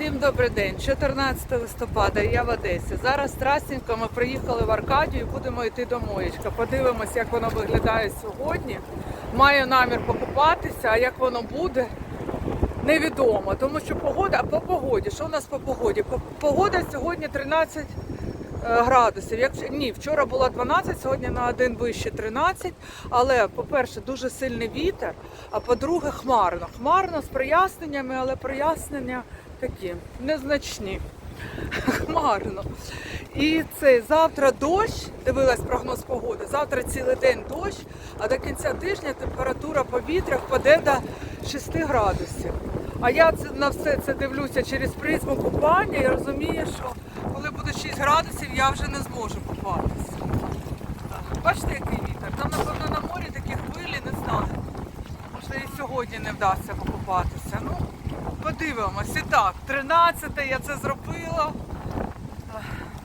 Всім добрий день. 14 листопада, я в Одесі. Зараз страсненько ми приїхали в Аркадію будемо йти до Моєчка. Подивимось, як воно виглядає сьогодні. Маю намір покупатися, а як воно буде, невідомо. Тому що погода, а по погоді, що у нас по погоді? Погода сьогодні 13 е, градусів. Як ні, вчора було 12, сьогодні на один вище 13. Але, по-перше, дуже сильний вітер. А по-друге, хмарно. Хмарно з проясненнями, але прояснення такі незначні. Хмарно. І цей завтра дощ, дивилась прогноз погоди. Завтра цілий день дощ, а до кінця тижня температура повітря впаде до 6 градусів. А я це, на все це дивлюся через призму купання і розумію, що коли буде 6 градусів, я вже не зможу купатися. Бачите, який вітер? Там, напевно, на морі такі хвилі не знаю. Може і сьогодні не вдасться покупатися. Ну, подивимось. І так, 13 я це зробила.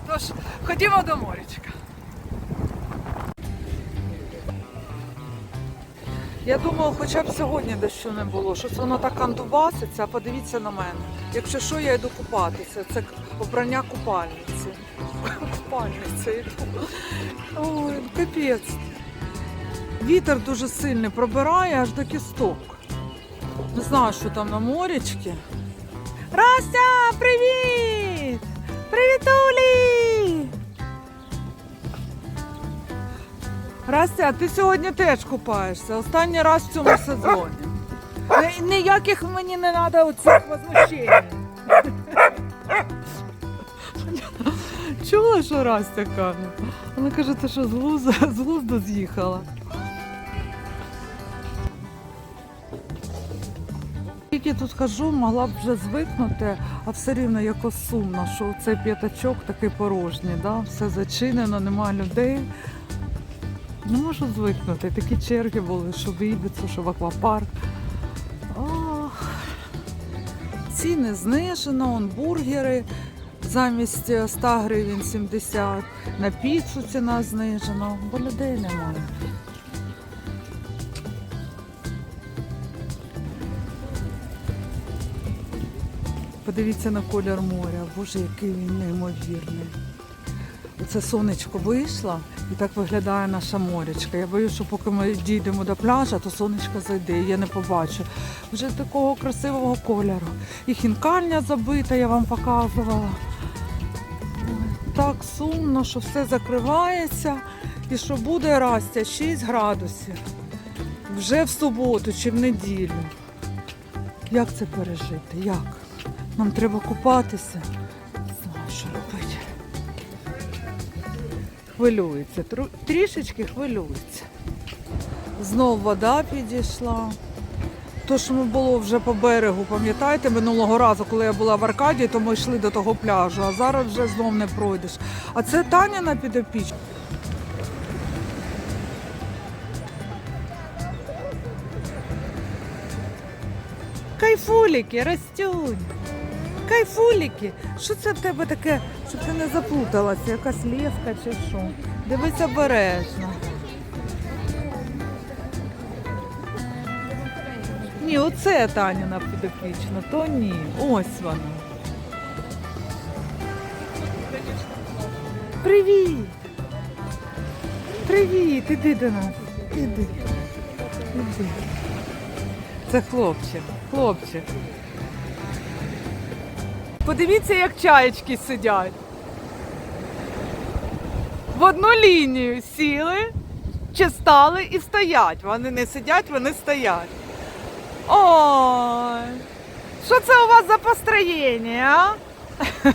Тож, ходімо до морячка. Я думала, хоча б сьогодні дощу не було. Щось воно так андубаситься, а подивіться на мене. Якщо що, я йду купатися. Це обрання купальниці. Купальниця йду. Ой, капець. Вітер дуже сильний, пробирає аж до кісток. Не знаю, що там на морячці. Растя, привіт! Привітулі! Растя, ти сьогодні теж купаєшся. Останній раз в цьому сезоні. Ні- Ніяких мені не треба оцих возмущень. Чула, що Растя каже? Вона каже, ти що з глузду, з глузду з'їхала. Тут хожу, могла б вже звикнути, а все рівно якось сумно, що цей п'ятачок такий порожній, да? все зачинено, немає людей. Не можу звикнути. Такі черги були, що в Ібіцу, що в аквапарк. Ох. Ціни знижено, он бургери замість е, 100 гривень 70. На піцу ціна знижена, бо людей немає. Подивіться на колір моря. Боже, який він неймовірний. Оце сонечко вийшло і так виглядає наша морячка. Я боюся, що поки ми дійдемо до пляжа, то сонечко зайде, і я не побачу. Вже такого красивого кольору. І хінкальня забита, я вам показувала. Так сумно, що все закривається і що буде Растя 6 градусів. Вже в суботу чи в неділю. Як це пережити? Як? Нам треба купатися. Знаю, що робити. Хвилюється, трішечки хвилюється. Знов вода підійшла. То, що ми було вже по берегу, пам'ятаєте, минулого разу, коли я була в Аркадії, то ми йшли до того пляжу, а зараз вже знов не пройдеш. А це Таня на підопіч. Кайфуліки ростють. Кайфуліки. Що це в тебе таке, щоб ти не заплуталася? Якась лєвка чи що? Дивись обережно. Ні, оце Таніна підопічна, то ні. Ось вона. Привіт! Привіт, іди до нас. Іди. Іди. Це хлопчик, хлопчик. Подивіться, як чаєчки сидять. В одну лінію сіли, чи стали і стоять. Вони не сидять, вони стоять. Ой, що це у вас за построєння, а?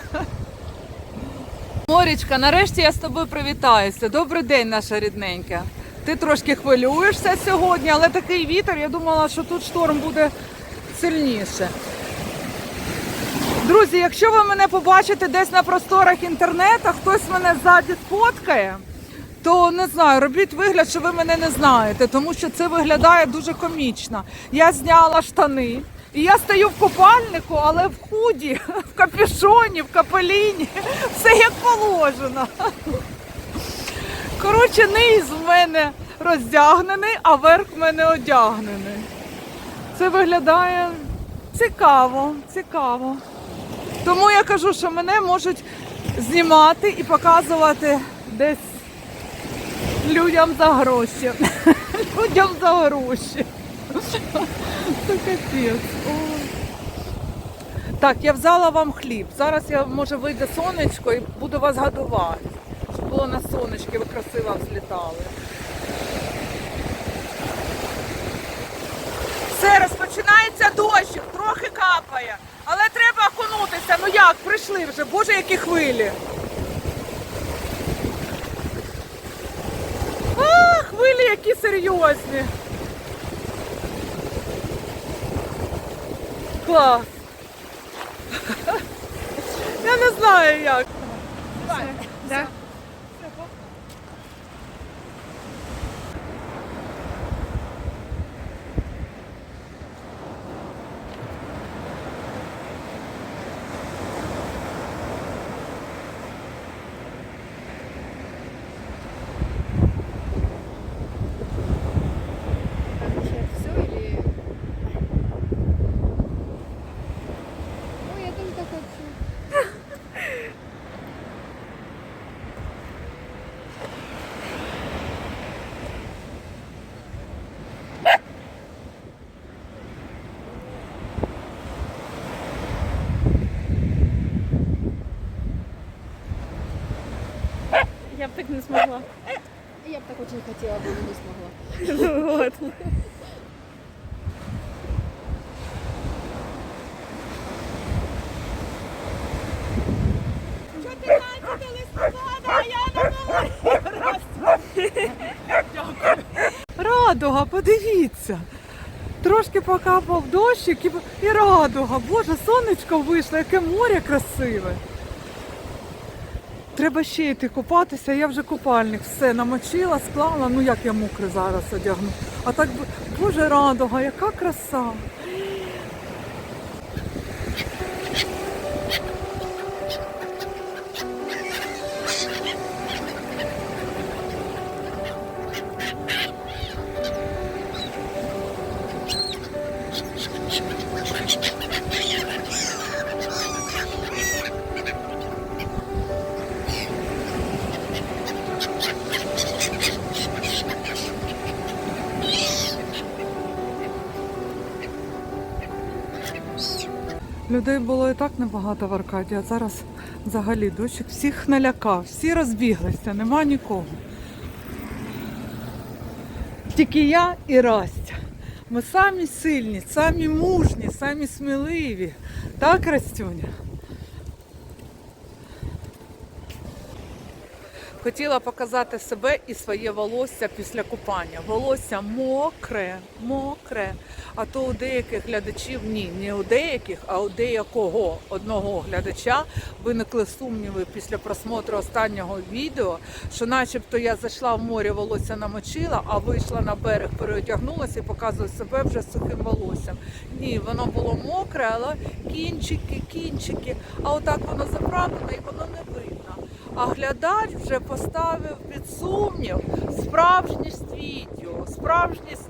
Морічка, нарешті я з тобою привітаюся. Добрий день, наша рідненька. Ти трошки хвилюєшся сьогодні, але такий вітер, я думала, що тут шторм буде сильніше. Друзі, якщо ви мене побачите десь на просторах інтернету, хтось мене ззаді сфоткає, то не знаю, робіть вигляд, що ви мене не знаєте, тому що це виглядає дуже комічно. Я зняла штани, і я стою в купальнику, але в худі, в капюшоні, в капеліні, все як положено. Коротше, низ в мене роздягнений, а верх в мене одягнений. Це виглядає цікаво, цікаво. Тому я кажу, що мене можуть знімати і показувати десь людям за гроші. Людям за гроші. Це капець. Так, я взяла вам хліб. Зараз я може вийде сонечко і буду вас годувати. Щоб було на сонечки, ви красиво взлітали. Все, розпочинається дощик, трохи капає. Але треба окунутися. Ну як, прийшли вже, боже, які хвилі. А, хвилі які серйозні. Клас. Я не знаю як. Все. все или... Ой, я тоже так хочу. Я б так не змогла. Я бы так очень хотела, но не смогла. Вот. Радуга, подивіться. Трошки покапав дощик і радуга. Боже, сонечко вийшло, яке море красиве. Треба ще йти купатися, я вже купальник все намочила, склала. Ну як я мокрий зараз одягну. А так, боже, радуга, яка краса. Людей було і так небагато в Аркаді, а зараз взагалі дощик всіх налякав, всі розбіглися, нема нікого. Тільки я і Растя. Ми самі сильні, самі мужні, самі сміливі. Так, Растюня? Хотіла показати себе і своє волосся після купання. Волосся мокре, мокре. А то у деяких глядачів ні, не у деяких, а у деякого одного глядача виникли сумніви після просмотру останнього відео, що начебто я зайшла в море, волосся намочила, а вийшла на берег, переодягнулася і показую себе вже сухим волоссям. Ні, воно було мокре, але кінчики, кінчики. А отак воно заправлено і воно не видно. А глядач вже поставив під сумнів справжність відео, справжність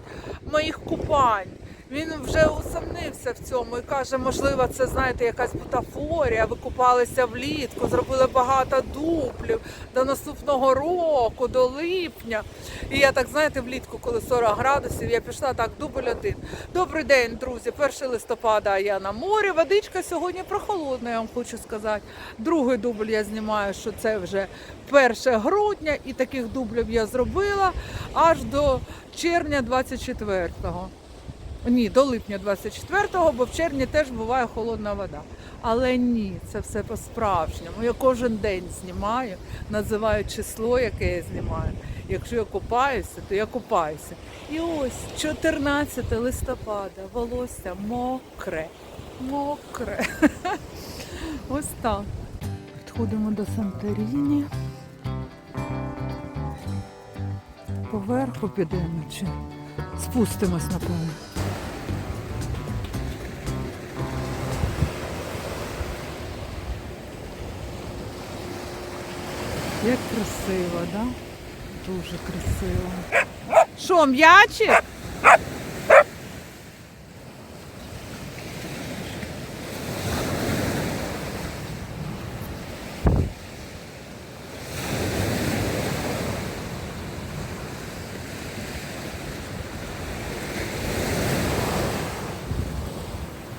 моїх купань. Він вже усомнився в цьому і каже, можливо, це знаєте, якась бутафорія. Ви купалися влітку, зробили багато дуплів до наступного року, до липня. І я так знаєте, влітку, коли 40 градусів, я пішла так, дубль один. Добрий день, друзі. 1 листопада я на морі. Водичка сьогодні прохолодна, я вам хочу сказати. Другий дубль я знімаю, що це вже 1 грудня, і таких дублів я зробила аж до червня 24-го. Ні, до липня 24-го, бо в червні теж буває холодна вода. Але ні, це все по-справжньому. Я кожен день знімаю, називаю число, яке я знімаю. Якщо я купаюся, то я купаюся. І ось 14 листопада, волосся мокре, мокре. Ось так. Підходимо до Санторіні. Поверху підемо чи спустимось, напевно. Як красиво, так? Да? Дуже красиво. Що, м'ячик?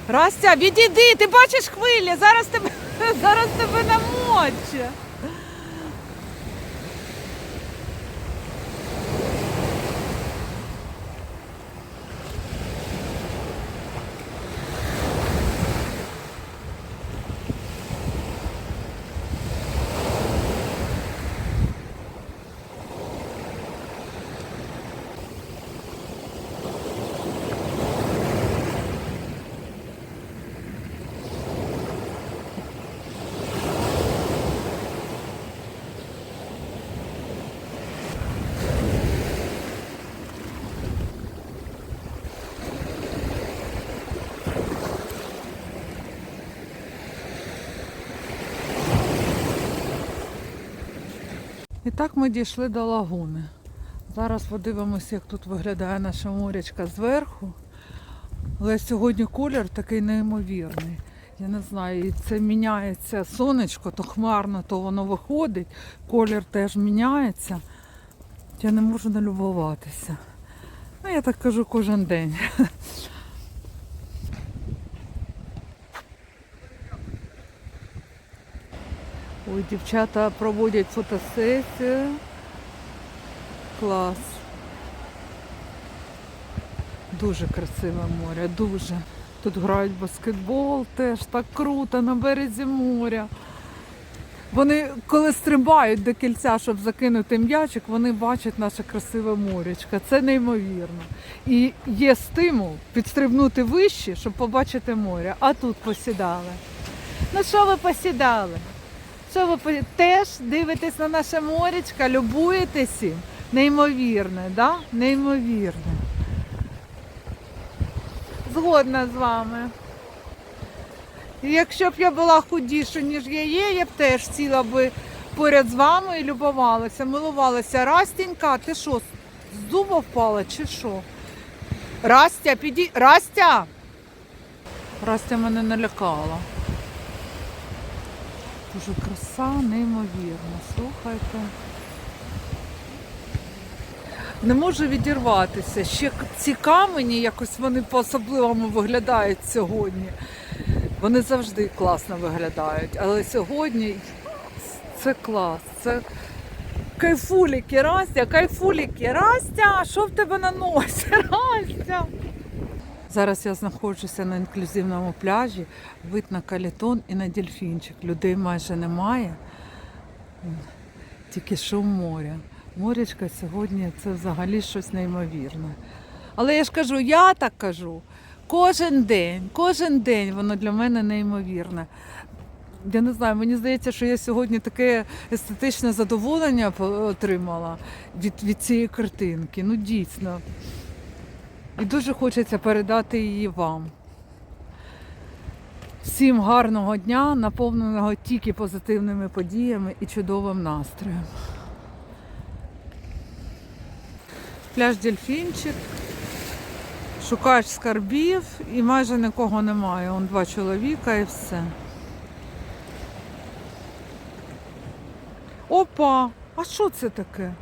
Растя, відійди, ти бачиш хвилі, зараз тебе зараз тебе намоче. І так ми дійшли до лагуни. Зараз подивимося, як тут виглядає наша морячка зверху. Але сьогодні колір такий неймовірний. Я не знаю, і це міняється сонечко, то хмарно, то воно виходить. Колір теж міняється. Я не можу налюбуватися. Ну, я так кажу кожен день. Ой, дівчата проводять фотосесію. Клас. Дуже красиве море, дуже. Тут грають баскетбол теж так круто на березі моря. Вони, коли стрибають до кільця, щоб закинути м'ячик, вони бачать наше красиве морячко. Це неймовірно. І є стимул підстрибнути вище, щоб побачити море. А тут посідали. Ну що ви посідали? Що ви теж дивитесь на наше морячко, любуєтесь? Неймовірне, да? Неймовірне. Згодна з вами. Якщо б я була худіша, ніж я є, я б теж сіла би поряд з вами і любувалася, милувалася. Растінька, ти що, з дуба впала чи що? Растя, піді. Растя! Растя мене налякала. Дуже краса, неймовірна. Слухайте. Не можу відірватися. Ще ці камені, якось вони по-особливому виглядають сьогодні. Вони завжди класно виглядають. Але сьогодні це клас. Це кайфуліки, Растя, кайфуліки. Растя, що в тебе на носі? Растя. Зараз я знаходжуся на інклюзивному пляжі, вид на калітон і на дельфінчик. Людей майже немає, тільки шум моря. Морячка сьогодні це взагалі щось неймовірне. Але я ж кажу, я так кажу, кожен день, кожен день воно для мене неймовірне. Я не знаю, мені здається, що я сьогодні таке естетичне задоволення отримала від, від цієї картинки. Ну дійсно. І дуже хочеться передати її вам. Всім гарного дня, наповненого тільки позитивними подіями і чудовим настроєм. Пляж Дельфінчик. Шукаєш скарбів і майже нікого немає. Он два чоловіка і все. Опа! А що це таке?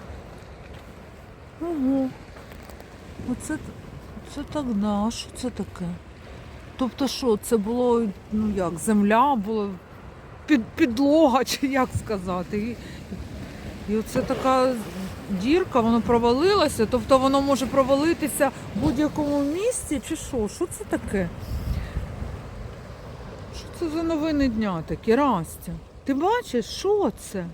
Ого. Оце це так а що це таке? Тобто що, це було, ну як, земля була, під, підлога, чи як сказати. І, і оце така дірка, воно провалилося, тобто воно може провалитися в будь-якому місці, чи що? Що це таке? Що це за новини дня такі, Растя? Ти бачиш, що це?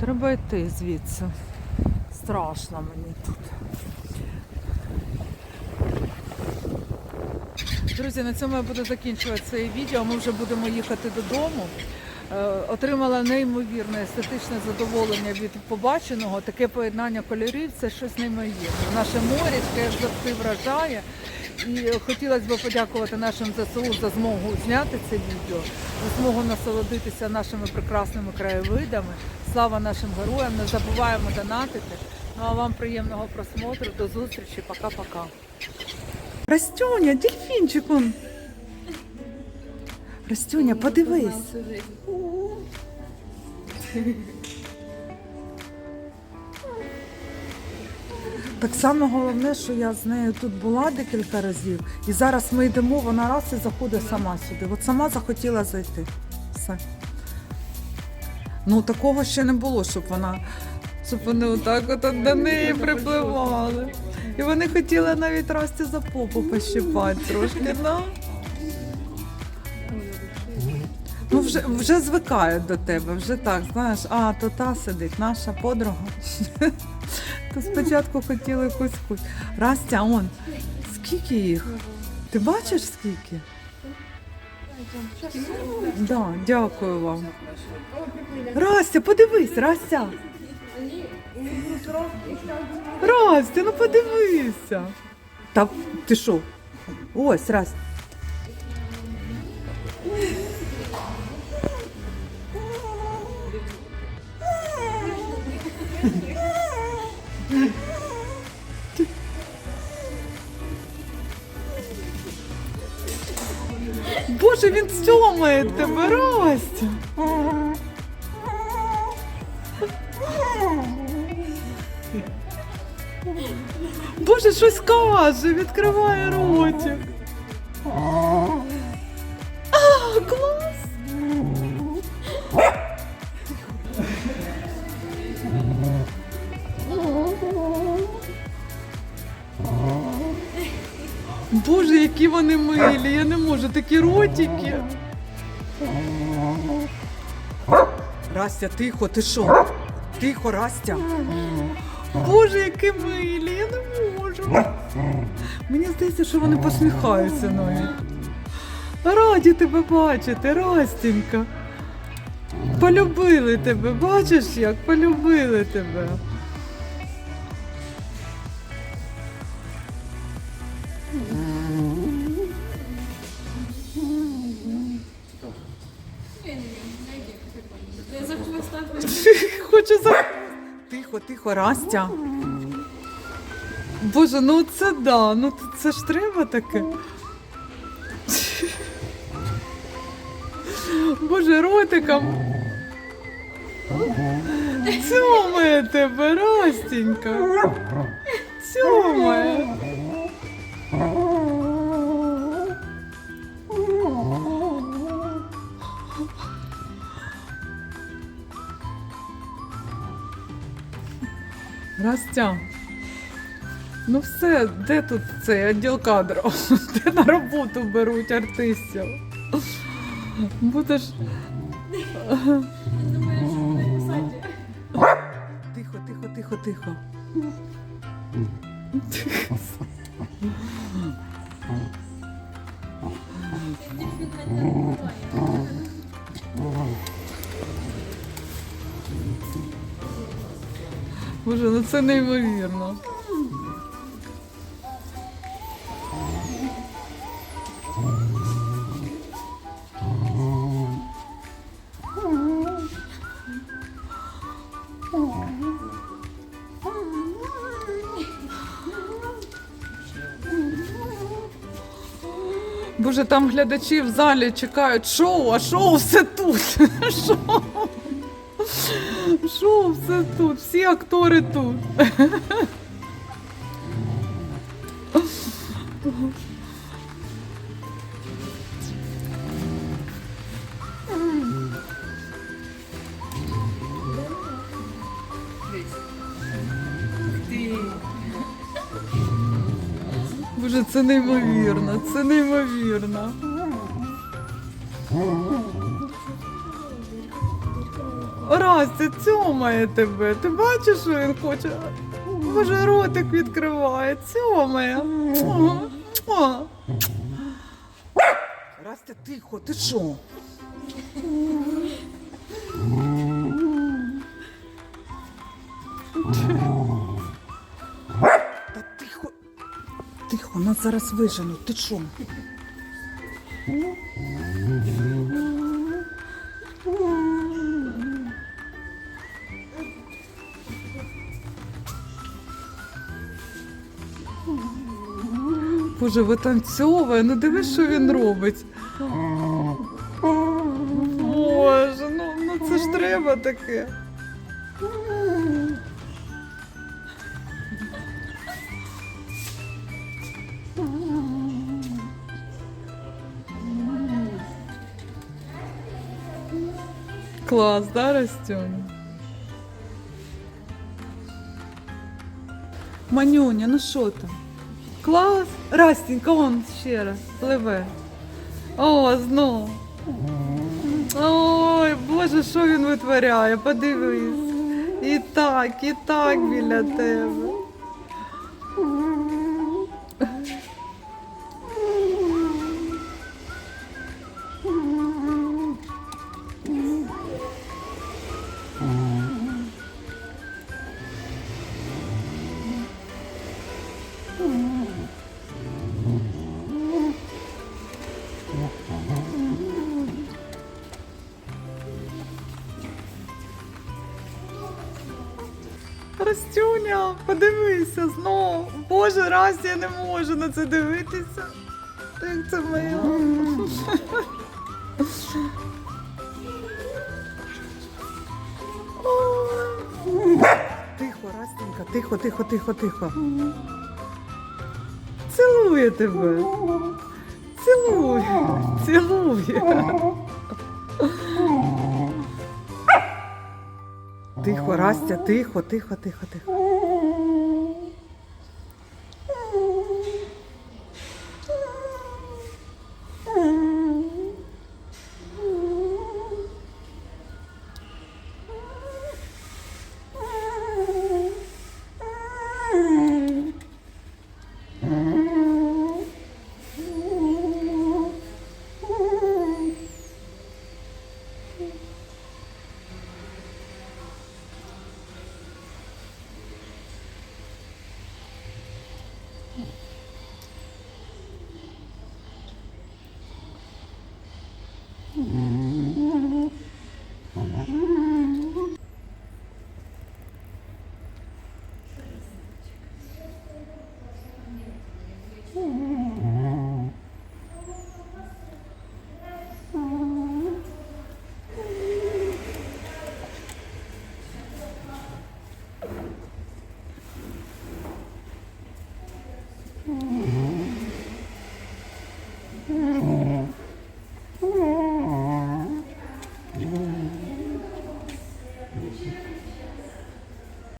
Треба йти звідси. Страшно мені тут. Друзі, на цьому я буду закінчувати це відео. Ми вже будемо їхати додому. Е, Отримала неймовірне естетичне задоволення від побаченого. Таке поєднання кольорів це щось неймовірне. Наше морячко як завжди вражає. І хотілося б подякувати нашим ЗСУ за змогу зняти це відео, за змогу насолодитися нашими прекрасними краєвидами. Слава нашим героям! Не забуваємо донатити. Ну а вам приємного просмотру. До зустрічі. Пока-пока. Растюня, дельфінчик он. Растюня, подивись. Так само головне, що я з нею тут була декілька разів, і зараз ми йдемо, вона раз і заходить сама сюди. От сама захотіла зайти. Все. Ну такого ще не було, щоб вона. Щоб вони отак от до неї припливали. І вони хотіли навіть Расті за попу пощипати трошки, да? Ну, вже, вже звикають до тебе, вже так, знаєш, а, то та сидить, наша подруга. То спочатку хотіли якусь кусь. Растя, он, скільки їх? Ти бачиш скільки? Да, дякую вам. Растя, подивись, Растя. Растя, ну подивися. Та ти що? Ось, Растя. Боже, він сьомає тебе, Растя. Боже, щось каже, відкриває ротик. А, клас! Боже, які вони милі, я не можу, такі ротики. Растя, тихо, ти що? Тихо, Растя. Боже, які милі, Мені здається, що вони посміхаються навіть. Раді тебе бачити, Растінька. Полюбили тебе, бачиш як? Полюбили тебе. Хоче за. Тихо, тихо, Растя. Боже, ну це да, ну це ж треба таке. Боже, ротиком. Цьомає тебе, Растінька. Цьомає. Растя. Ну все, де тут цей відділ кадрів? Де на роботу беруть артистів? Будеш. Тихо, тихо, тихо, тихо. Боже, ну це неймовірно. Боже, там глядачі в залі чекають шоу, а шоу все тут. Шоу. Шоу все тут, всі актори тут. це неймовірно, це неймовірно. Растя, цьомає тебе. Ти бачиш, що він хоче? Боже, ротик відкриває, цьомає. Растя, тихо, ти що? Зараз виженуть. Ти що? Боже, витанцьовує, ну дивись, що він робить. Боже, ну, ну це ж треба таке. Клас, да, Растюня? Манюня, ну що там? Клас. Растінька, он ще раз пливе. О, знов. Ой, Боже, що він витворяє? Подивись. І так, і так біля тебе. Растюня, подивися знов. Боже, раз я не можу на це дивитися. Як це мило. Тихо, Растенька, тихо, тихо, тихо, тихо. Цілує тебе. Цілує. Цілує. Тихо, Растя, тихо, тихо, тихо, тихо.